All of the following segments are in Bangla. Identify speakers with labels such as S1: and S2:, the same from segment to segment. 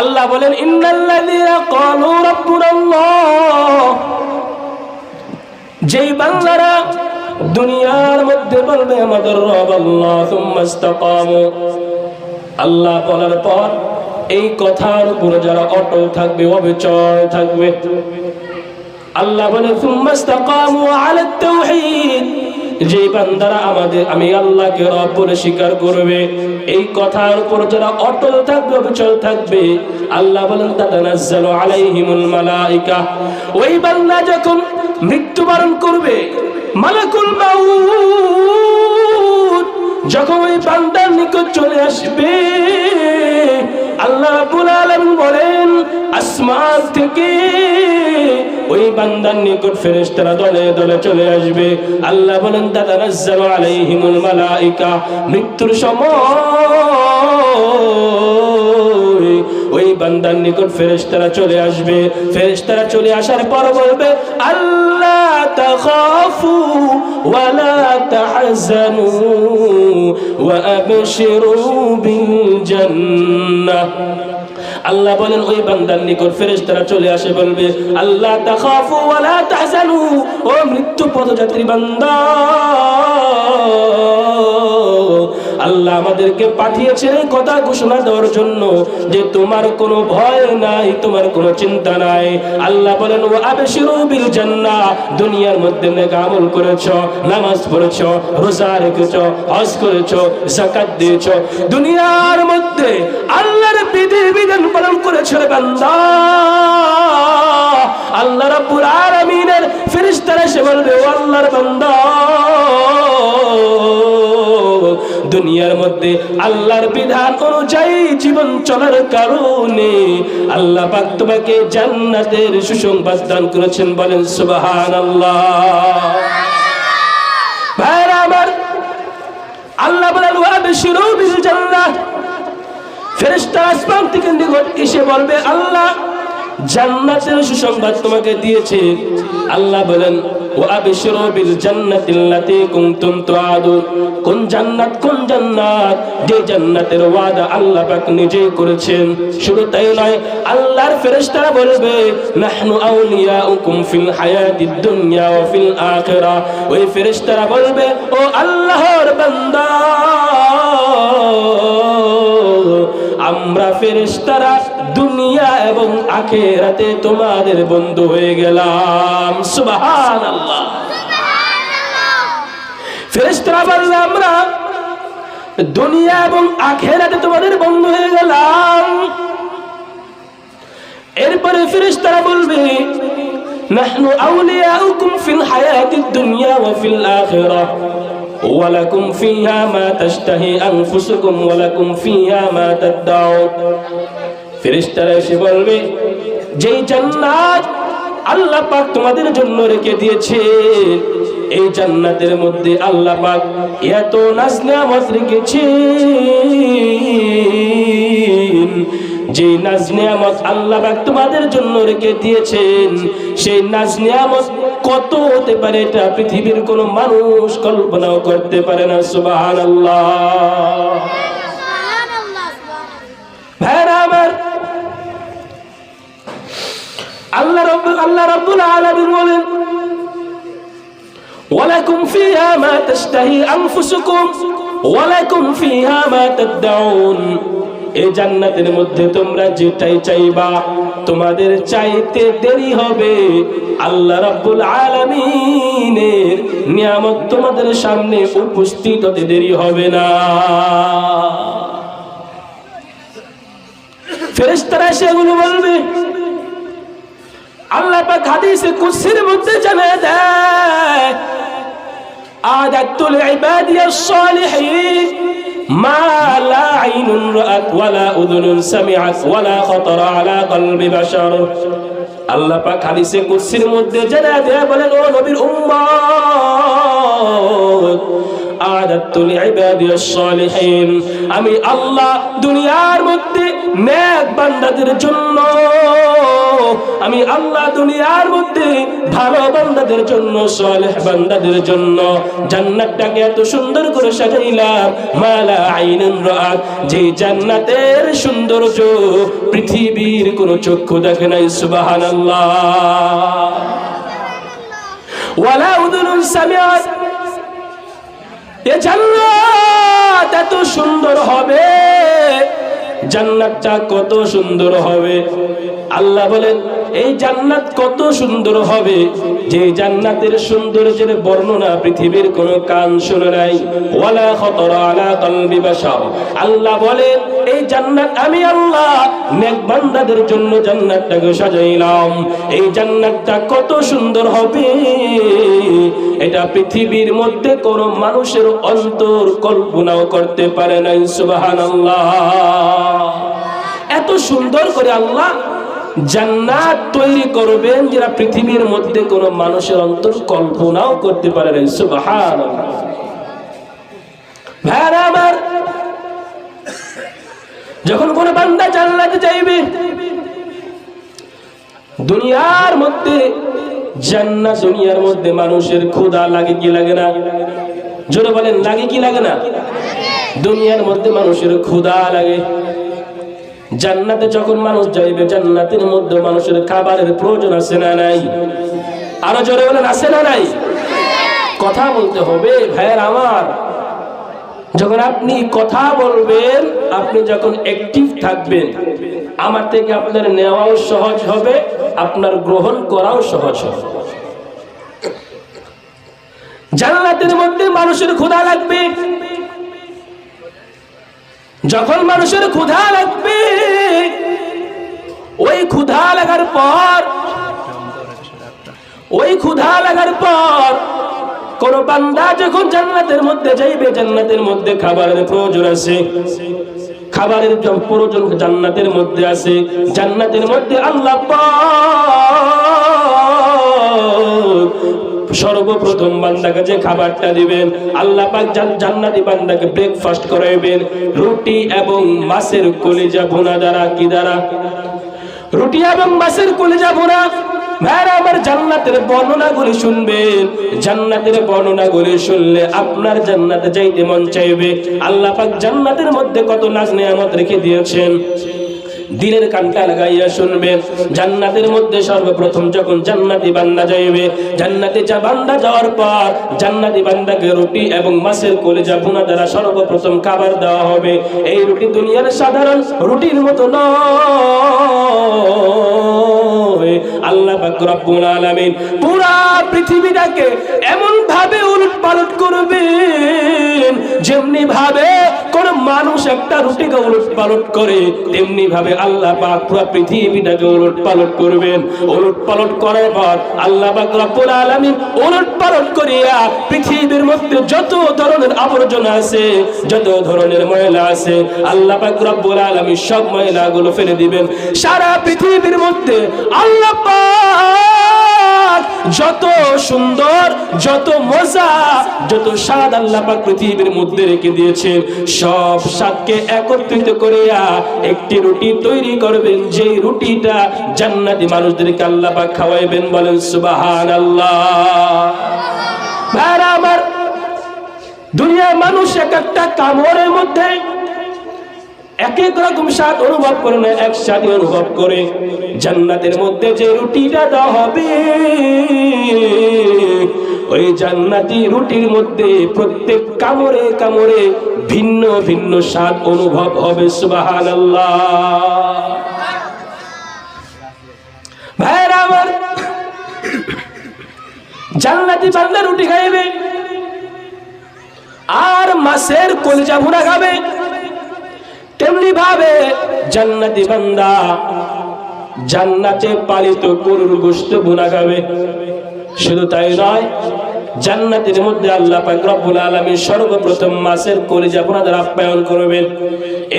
S1: আল্লাহ বলেন যেই বাংলারা দুনিয়ার মধ্যে বলবে, আমাদের রব আল্লাহ আল্লাহ বলার পর এই কথার উপরে যারা অটল থাকবে, অবিচল থাকবে। আল্লাহ বলে সুম্মা ইসতাকামু আলা তাওহীদ যে বান্দারা আমাদের, আমি আল্লাহকে রব বলে স্বীকার করবে, এই কথার উপর যারা অটল থাকবে, অবিচল থাকবে, আল্লাহ বলেন, তাতানাজ্জালু আলাইহিমুল মালাইকা। ওই বান্দা যখন মৃত্যুবরণ করবে, মালাকুল মাউত, যখন ওই বান্দার নিকট চলে আসবে আল্লাহ রাব্বুল বলেন, আসমান থেকে ওই বান্দার নিকট ফেরেশতারা দলে দলে চলে আসবে। আল্লাহ বলেন তাতানাজ্জালু আলাইহিমুল মালাইকা, মৃত্যুর সময় ওই বান্দার নিকট ফেরেশতারা চলে আসবে। ফেরেশতারা চলে আসার পর বলবে আল্লাহ তাখাফু ওয়ালা তাহজানু। ওয়া بالجنة. আল্লাহ বলেন, ওই বান্দার নিকট ফেরেশতারা চলে আসে, বলবে আল্লাহ তাখাফু ওয়ালা তাহজানু, ও মৃত্যু পদযাত্রী বান্দা আল্লাহ আমাদেরকে পাঠিয়েছেন এই কথা ঘোষণা দেওয়ার জন্য যে তোমার কোনো ভয় নাই, তোমার কোনো চিন্তা নাই। আল্লাহ বলেন, ও আবেশিরু বিল জান্নাহ, দুনিয়ার মধ্যে নেক আমল করেছ, নামাজ পড়েছো, রোজা রেখেছো, হজ করেছ, যাকাত দিয়েছ। দুনিয়ার মধ্যে আল্লাহর বিধি বিধান পালন করেছ রে বান্দা। আল্লাহ রাব্বুল আলামিনের ফেরেশতারা এসে বলবে, ও আল্লাহর বান্দা দুনিয়ার মধ্যে আল্লাহর বিধান অনুযায়ী জীবন চলার কারণে আল্লাহ পাক তোমাকে জান্নাতের সুসংবাদ দান করেছেন, বলেন সুবহানাল্লাহ। ভাইরা আমার, আল্লাহ বলেন, ওয়াবশিরু বিল জান্নাহ। ফেরেশতা আসমান থেকে নিকট এসে বলবে, আল্লাহ জান্নাতের সুসংবাদ তোমাকে দিয়েছে। আল্লাহ বলেন যে জান্নাতের ওয়াদা আল্লাহ করেছেন। তাই আল্লাহর ফেরেশতারা বলবে ফিল দুনিয়া ফিল ওই বলবে, ও আল্লাহর বান্দা আমরা ফেরেশতারা দুনিয়া এবং আখেরাতে তোমাদের বন্ধু হয়ে গেলাম। সুবহানাল্লাহ। আমরা দুনিয়া এবং আখেরাতে তোমাদের বন্ধু হয়ে গেলাম। এরপরে ফেরেশতারা বলবে, নাহনু আউলিয়াউকুম ফিল হায়াতিদ দুনিয়া ওয়া ফিল আখিরাহ। ولكم فيها ما تشتهي أنفسكم ولكم فيها ما تدعون ফেরেশতারা এসে বলবে যেই জান্নাত আল্লাহ পাক তোমাদের জন্য রেখে দিয়েছে এই জান্নাতের মধ্যে আল্লাহ পাক এত নাজ নিয়ামত রেখেছেন যে নাজনিয়ামত আল্লাহ পাক তোমাদের জন্য রেখে দিয়েছেন, সেই নাজনিয়ামত কত হতে পারে এটা পৃথিবীর কোন মানুষ কল্পনাও করতে পারে না, সুবহানাল্লাহ। আল্লাহ আল্লাহ বলেন এই জান্নাতের মধ্যে তোমরা যেটাই চাইবা, তোমাদের চাইতে দেরি হবে। আল্লাহ রাব্বুল আলামিনের নিয়ামত তোমাদের সামনে উপস্থিত হতে দেরি হবে না। ফেরেশতারা সেগুলো বলবে, আল্লাহ পাক হাদিসে কুরসির মধ্যে জানায় দেয়, আদাতুল ইবাদিয়াস সালিহিন মা লা আইনুন রাআত ওয়ালা উযুনুন সামিআত ওয়ালা আলা কলবি বাশার। আল্লাহ পাক হাদিসে মধ্যে জানা দেয়া বলেন, ও নবীর উম্মত আদাত্তু লিইবাদি সালিহিন। আমি আল্লাহ দুনিয়ার মধ্যে নেক বান্দাদের জন্য, আমি আল্লাহ দুনিয়ার মধ্যে ভালো বান্দাদের জন্য, সালেহ বান্দাদের জন্য জান্নাতটাকে এত সুন্দর করে সাজাইলাম। মালা আইনুন রাত যে জান্নাতের সৌন্দর্য পৃথিবীর কোন চক্ষু দেখে নাই, সুবহানাল্লাহ। ওয়ালা উদুনুন সামিআত এ জান্নাত এত সুন্দর হবে। জান্নাতটা কত সুন্দর হবে। আল্লাহ বলেন, এই জান্নাত কত সুন্দর হবে। যে জান্নাতের সৌন্দর্যের বর্ণনা পৃথিবীর কোন কান শুনে নাই। ওয়ালা খতরা আলা কলবি বাশার। আল্লাহ বলেন, এই জান্নাত আমি আল্লাহ নেক বান্দাদের জন্য জান্নাতটাকে সাজাইলাম। এই জান্নাতটা কত সুন্দর হবে। এটা পৃথিবীর মধ্যে কোন মানুষের অন্তর কল্পনাও করতে পারে নাই, সুবহানাল্লাহ। এত সুন্দর করে আল্লাহ জান্নাত তৈরি করবেন যারা পৃথিবীর মধ্যে কোন মানুষের অন্তর কল্পনাও করতে পারে যখন কোন বান্দা জান্নাতে যাইবে, দুনিয়ার মধ্যে, জান্নাত দুনিয়ার মধ্যে মানুষের ক্ষুধা লাগে কি লাগে না? জোরে বলেন, লাগে কি লাগে না? দুনিয়ার মধ্যে মানুষের ক্ষুধা লাগে। জান্নাতে যখন মানুষ যাইবে, জান্নাতের মধ্যে মানুষের খাবারের প্রয়োজন আছে না নাই? আরও জোরে বলেন, আছে না নাই? কথা বলতে হবে, ভাইয়ের আমার। যখন আপনি কথা বলবেন, আপনি যখন অ্যাক্টিভ থাকবেন, আমার থেকে আপনার নেওয়াও সহজ হবে, আপনার গ্রহণ করাও সহজ হবে। জান্নাতের মধ্যে মানুষের ক্ষুধা লাগবে। যখন মানুষের ক্ষুধা লাগবে, ওই ক্ষুধা লাগার পর, ওই ক্ষুধা লাগার পর, কোন বান্দা যখন জান্নাতের মধ্যে যাইবে, জান্নাতের মধ্যে খাবারের প্রয়োজন আছে। খাবারের প্রয়োজন জান্নাতের মধ্যে আছে। জান্নাতের মধ্যে আল্লাহ সর্বপ্রথম বান্দাকে যে খাবারটা দিবেন, আল্লাহ পাক জান- জান্নাতি বান্দাকে ব্রেকফাস্ট করাইবেন। রুটি এবং মাছের কলিজা ভুনা দ্বারা কি দ্বারা? রুটি এবং মাছের কলিজা ভুনা। ভাইরা জান্নাতের বর্ণনাগুলি শুনবেন। জান্নাতের বর্ণনাগুলি শুনলে আপনার জান্নাতে মন চাইবে। আল্লাহ পাক জান্নাতের মধ্যে কত নাজ নেয়ামত রেখে দিয়েছেন। দিলের কানটা লাগাইয়া শুনবেন জান্নাতের মধ্যে সর্বপ্রথম যখন জান্নাতি বান্দা যাইবে, জান্নাতে যা বান্দা যাওয়ার পর জান্নাতি বান্দাকে রুটি এবং মাছের কলেজা ভুনা দ্বারা সর্বপ্রথম খাবার দেওয়া হবে। এই রুটি দুনিয়ার সাধারণ রুটির মতো নয়। আল্লাহ পাক রব্বুল আলামিন পুরা পৃথিবীটাকে এমন ভাবে উলট পালট করবেন যেমনি ভাবে কোন মানুষ একটা রুটিকে উলট পালট করে তেমনি ভাবে আল্লাহ পাক পুরো পৃথিবীটাকে উলট পালট করবেন। উলট পালট করার পর আল্লাহ পাক রব্বুল আলামিন উলট পালট করিয়া পৃথিবীর মধ্যে যত ধরনের আবর্জনা আছে, যত ধরনের ময়লা আছে, আল্লাহ পাক রব্বুল আলামিন সব ময়লাগুলো ফেলে দিবেন। সারা পৃথিবীর মধ্যে আল্লাহ পাক যত সুন্দর, যত মজা, যত স্বাদ আল্লাহ পাক পৃথিবীর মধ্যে রেখে দিয়েছেন, সব স্বাদকে একত্রিত করিয়া একটি রুটি তৈরি করবেন যে রুটিটা জান্নাতি মানুষদেরকে আল্লাহ পাক খাওয়াইবেন বলেন, সুবহানাল্লাহ। ভাইরা আমার, দুনিয়ার মানুষ এক একটা কামড়ের মধ্যে এক এক রকম স্বাদ অনুভব করে না এক স্বাদই অনুভব করে। জান্নাতের মধ্যে যে রুটিটা দেওয়া হবে, ওই জান্নাতি রুটির মধ্যে প্রত্যেক কামড়ে কামড়ে ভিন্ন ভিন্ন স্বাদ অনুভব হবে বান্দা রুটি খাইবে, আর মাছের কলিজা ভুনা খাবে। তেমনি ভাবে জান্নাতি বান্দা জান্নাতে পালিত গরুর গোস্ত বোনা গাবে শুধু তাই নয় জান্নাতের মধ্যে আল্লাহ পাক রব্বুল আলামিন সর্বপ্রথম মাছের কলিজা আপনাদের আপ্যায়ন করবেন।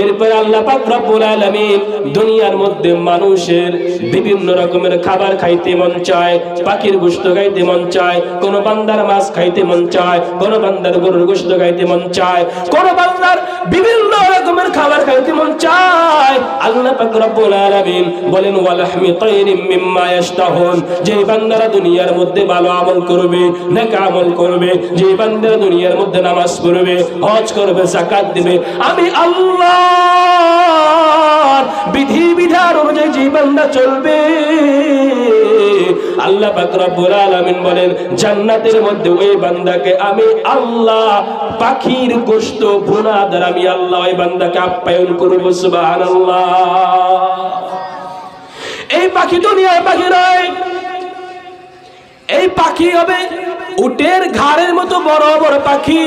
S1: এরপর আল্লাহ পাক রব্বুল আলামিন দুনিয়ার মধ্যে মানুষের বিভিন্ন রকমের খাবার খাইতে মন চায়, পাখির গোশত খাইতে মন চায়, কোন বান্দার মাছ খাইতে মন চায়, কোন বান্দার গরুর গোশত খাইতে মন চায়, কোন বান্দার বিভিন্ন রকমের খাবার খাইতে মন চায়। আল্লাহ পাক রব্বুল আলামিন বলেন ওয়ালাহমি তাইরিম মিম্মা ইয়াশতাহুন যে বান্দারা দুনিয়ার মধ্যে ভালো আমল করবে, নেক আমল করবে, যে বান্দারা দুনিয়ার মধ্যে নামাজ পড়বে, হজ করবে, যাকাত দিবে। আমি আল্লাহর বিধি বিধান অনুযায়ী যে বান্দা চলবে, আল্লাহ পাক রব্বুল আলামিন বলেন, জান্নাতের মধ্যে ওই বান্দাকে আমি আল্লাহ পাখির গোশত ভুনা দ্বারা আমি আল্লাহ ওই বান্দাকে আপ্যায়ন করব, সুবহানাল্লাহ। এই পাখি দুনিয়ার পাখি নয়। এই পাখি হবে উটের ঘাড়ের মতো বড় বড় পাখি।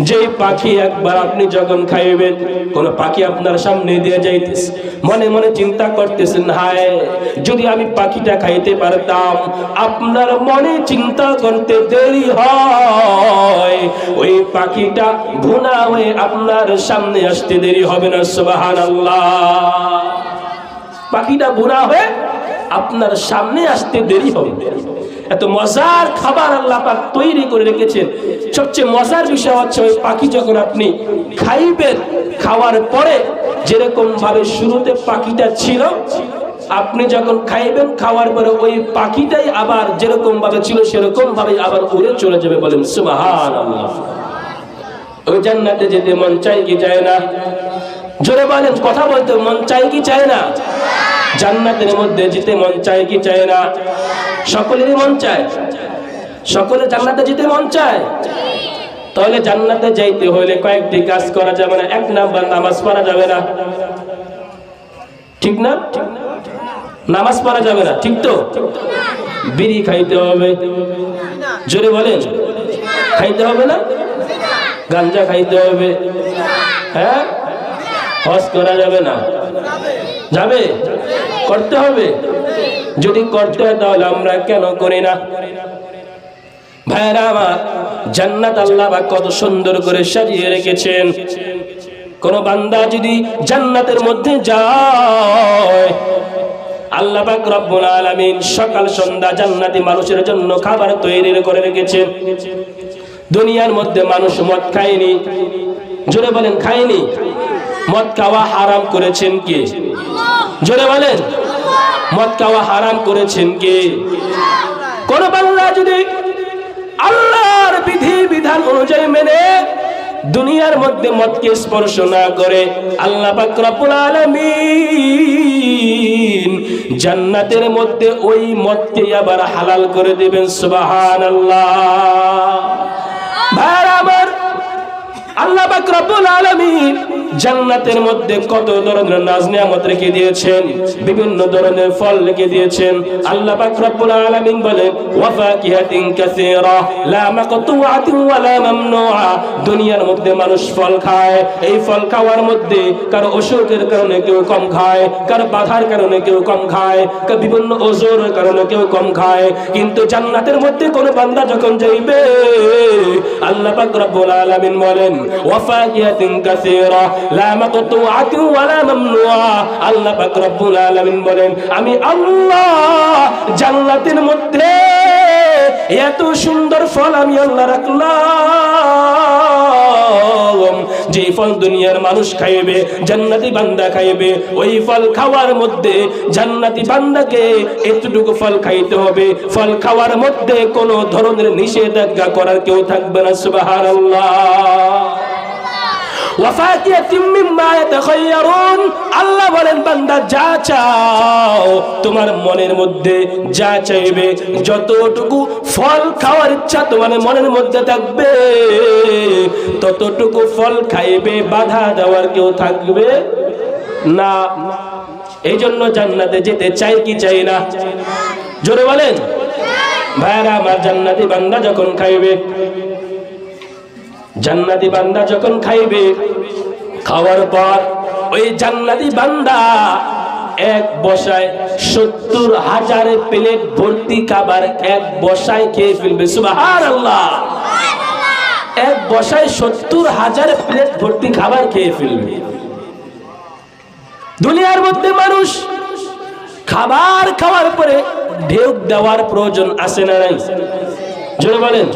S1: যে পাখি একবার আপনি যখন খাইবেন, কোন পাখি আপনার সামনে দিয়ে যাইতেছে। মনে মনে চিন্তা করতেছেন, হায়, যদি আমি পাখিটা খাইতে পারতাম, আপনার মনে চিন্তা করতে দেরি হয়। ওই পাখিটা ভুনা হয়ে আপনার সামনে আসতে দেরি হবে না, সুবহানাল্লাহ। পাখিটা বুড়া হয়ে আপনার সামনে আসতে দেরি হবে। এত মজার খাবার আল্লাহ পাক তৈরি করে রেখেছেন। সবচেয়ে মজার বিষয় হচ্ছে ওই পাখি যখন আপনি খাইবেন, খাওয়ার পরে যেরকম ভাবে শুরুতে পাখিটা ছিল, আপনি যখন খাইবেন, খাওয়ার পরে ওই পাখিটাই আবার যেরকম ভাবে ছিল, সেরকম ভাবে আবার উড়ে চলে যাবে বলেন সুবাহান ওই জান্নাতে যেতে মন চাই কি চায় না? জোরে বলেন, কথা বলতে মন চাই কি চায় না? জান্নাতের মধ্যে যেতে মন চায় কি চায় না? সকলেরই মন চায়। সকলে জান্নাতে যেতে মন চায়। তাহলে জান্নাতে যাইতে হলে কয়েকটি কাজ করা যাবে না, এক নাম্বার নামাজ পড়া যাবে না। ঠিক না? নামাজ পড়া যাবে না, ঠিক তো? বিড়ি খাইতে হবে। জোরে বলেন। খাইতে হবে না? গাঞ্জা খাইতে হবে। হ্যাঁ? হজ করা যাবে না। যাবে? করতে হবে। যদি করতে হয় তাহলে আমরা কেন করি না? ভাইরা আমার জান্নাত আল্লাহ বা কত সুন্দর করে সাজিয়ে রেখেছেন। কোন বান্দা যদি জান্নাতের মধ্যে যায়, আল্লাহ পাক রব্বুল আলামিন সকাল, সন্ধ্যা জান্নাতি মানুষের জন্য খাবার তৈরি করে রেখেছেন। দুনিয়ার মধ্যে মানুষ মদ খায়নি। জোরে বলেন, খায়নি? মদ খাওয়া হারাম করেছেন কে? জোরে বলেন। মদ খাওয়া হারাম করেছেন কে? কোন বাংলা যদি আল্লাহর বিধি, বিধান অনুযায়ী মেনে দুনিয়ার মধ্যে মদকে স্পর্শ না করে, আল্লাহ রব্বুল আলামিন জান্নাতের মধ্যে ওই মদকে আবার হালাল করে দিবেন, সুবহানাল্লাহ। আমার আল্লাহ জান্নাতের মধ্যে কত ধরনের নাজ নিয়ামত রেখে দিয়েছেন, বিভিন্ন ধরনের ফল রেখে দিয়েছেন। আল্লাহ পাক রব্বুল আলামিন বলেন দুনিয়ার মধ্যে মানুষ ফল খায়। এই ফল খাওয়ার মধ্যে কারও অসুখের কারণে কেউ কম খায়, কারও বাধার কারণে কেউ কম খায় বিভিন্ন ওজোরের কারণে কেউ কম খায়। কিন্তু জান্নাতের মধ্যে কোন বান্দা যখন যাইবে, আল্লাহ পাক রব্বুল আলামিন বলেন ওয়া ফাকিহাতিন কাসীরা লা মাকতুআতিন ওয়া আল্লাহ পাক রব্বুল আলামিন বলেন, আমি আল্লাহ জান্নাতের মধ্যে এত সুন্দর ফল আমি আল্লাহ রাখলাম। যে ফল দুনিয়ার মানুষ খাইবে, জান্নাতি বান্দা খাইবে, ওই ফল খাওয়ার মধ্যে জান্নাতি বান্দাকে এতটুকু ফল খাইতে হবে। ফল খাওয়ার মধ্যে কোনো ধরনের নিষেধাজ্ঞা করার কেউ থাকবে না, সুবহানাল্লাহ। আল্লাহ বলেন, বান্দা, যা চাও, তোমার মনের মধ্যে যা চাইবে, যতটুকু ফল খাওয়ার ইচ্ছা তোমার মনের মধ্যে থাকবে, ততটুকু ফল খাইবে, বাধা দেওয়ার কেউ থাকবে না। এই জন্য জান্নাতে যেতে চাই কি চাই না? জোরে বলেন। ভাইরা আমার জান্নাতি বান্দা যখন খাইবে জান্নাতি বান্দা যখন খাইবে, খাওয়ার পর ওই জান্নাতি বান্দা এক বসায় সত্তর হাজার প্লেট ভর্তি খাবার এক বসায় খেয়ে ফেলবে। সুবাহার আল্লাহ এক বসায় সত্তর হাজার প্লেট ভর্তি খাবার খেয়ে ফেলবে। দুনিয়ার মধ্যে মানুষ খাবার খাওয়ার পরে ঢেউ দেওয়ার প্রয়োজন আছে না নাই? জোরে বলেন।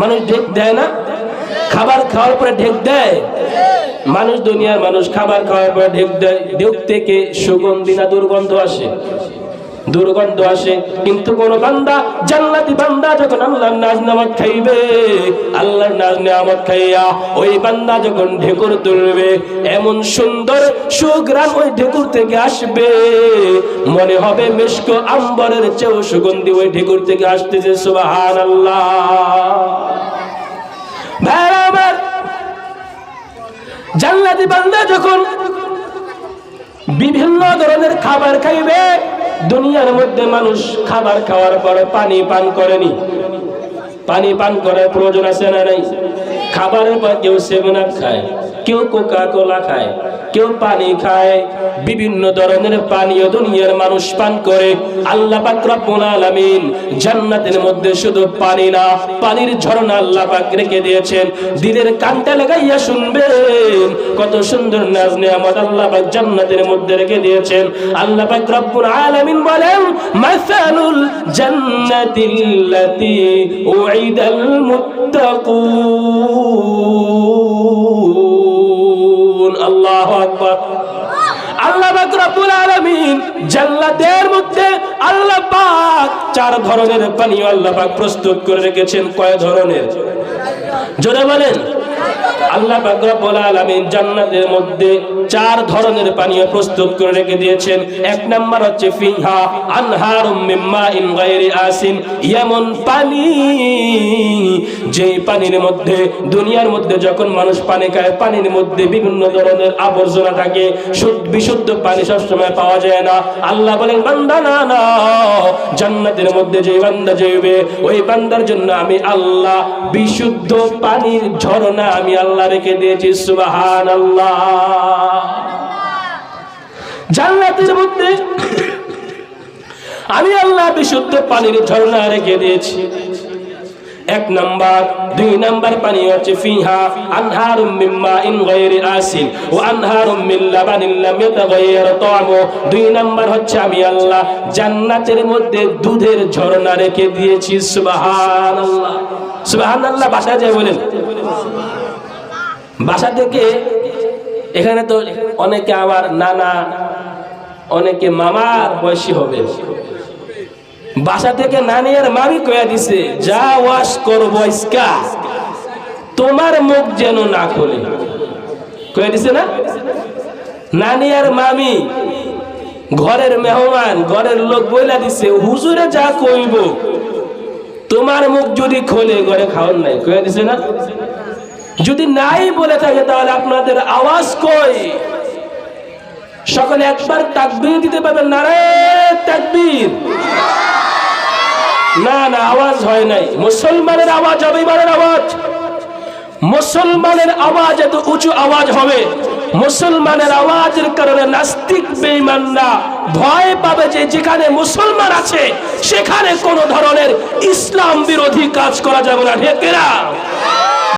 S1: মানুষ ঢেক দেয় না? খাবার খাওয়ার পরে ঢেক দেয়। মানুষ দুনিয়ার মানুষ খাবার খাওয়ার পরে ঢেক দেয়। ঢেক থেকে সুগন্ধি না দুর্গন্ধ আসে। দুর্গন্ধ আসে। কিন্তু কোন বান্দা, জান্নাতি বান্দা যখন আল্লাহর নাজ নামত খাইবে, আল্লাহর নাজ নামত খাইয়া ওই বান্দা যখন ঢেকুর তুলবে, এমন সুন্দর সুগ্রাম ওই ঢেকুর থেকে আসবে। মনে হবে মিষ্ক আম্বরের চেয়েও সুগন্ধি ওই ঢেকুর থেকে আসতেছে সুবাহান আল্লাহ ভাইরা আমার জান্নাতি বান্দা যখন বিভিন্ন ধরনের খাবার খাইবে, দুনিয়ার মধ্যে মানুষ খাবার খাওয়ার পরে পানি পান করেনি। পানি পান করার প্রয়োজন আছে না নাই? খাবারের পর কেউ সেভেন খায়। কেউ কোকা কোলা খায়, কেউ পানি খায়। বিভিন্ন ধরনের পানীয় দুনিয়ার মানুষ পান করে। আল্লাহ পাক রব্বুল আলামিন জান্নাতের মধ্যে শুধু পানি না, পানির ঝর্ণা আল্লাহ পাক রেখে দিয়েছেন। দিলের কানটা লাগাইয়া শুনবেন, কত সুন্দর নাজ নিয়ামত আল্লাহ পাক জান্নাতের মধ্যে রেখে দিয়েছেন। আল্লাহ পাক রব্বুল আলামিন বলেন, মাসালুল জান্নাতিল্লাতি উইদাল মুত্তাকুন। চার ধরনের পানীয় আল্লাহ পাক প্রস্তুত করে রেখেছেন। কয় ধরনের? জোরে বলেন। আল্লাহ জান্নাতের মধ্যে চার ধরনের পানীয় প্রস্তুত করে রেখে দিয়েছেন। এক নাম্বার হচ্ছে ফিহা আনহারুম গায়রি আসিন। এমন পানি যেই পানির মধ্যে, দুনিয়ার মধ্যে যখন মানুষ পানি খায়, পানির মধ্যে বিভিন্ন ধরনের আবর্জনা থাকে। শুদ্ধ বিশুদ্ধ পানি সবসময় পাওয়া যায় না। আল্লাহ বলেন, বান্দা, না না, জান্নাতের মধ্যে যে বান্দা যাইবে, ওই বান্দার জন্য আমি আল্লাহ বিশুদ্ধ পানির ঝর্ণা আমি আল্লাহ রেখে দিয়েছি সুবাহান আল্লাহ জান্নাতের মধ্যে আমি আল্লাহ বিশুদ্ধ পানির ঝর্ণা রেখে দিয়েছি। এক নাম্বার, দুই নাম্বার পানি হচ্ছে ফিহা, আনহারুম মিন মাইন গায়রি আসিন, ও আনহারুম মিন লাবানিন লাম ইয়াতাগায়্যার তা'মু দুই নাম্বার হচ্ছে আমি আল্লাহ জান্নাতের মধ্যে দুধের ঝর্ণা রেখে দিয়েছি, সুবহানাল্লাহ। সুবহানাল্লাহ বাসা যায় বলেন। বাসা থেকে এখানে তো অনেকে আমার নানা, অনেকে মামার বয়সী হবে। বাসা থেকে নানি আর মামি কয়া দিছে, যা ওয়াশ করব ইসকা তোমার মুখ যেন না খোলে। কয়া দিছে না? নানি আর মামি ঘরের মেহমান, ঘরের লোক বইলা দিছে, হুজুরে যা কইব তোমার মুখ যদি খোলে, ঘরে খাওয়ার নাই কয়া দিছে না? যদি নাই বলে থাকে, তাহলে আপনাদের আওয়াজ কই? সকলে একবার তাকবীর দিতে পারবেন? না রে তাকবীর। না না, আওয়াজ হয় নাই। মুসলমানের আওয়াজ এবারের আওয়াজ। মুসলমানের আওয়াজ এত উঁচু আওয়াজ হবে। মুসলমানের আওয়াজের কারণে নাস্তিক বেঈমানরা ভয় পাবে যে যেখানে মুসলমান আছে, সেখানে কোন ধরনের ইসলাম বিরোধী কাজ করা যাবে না। ঢেকেরা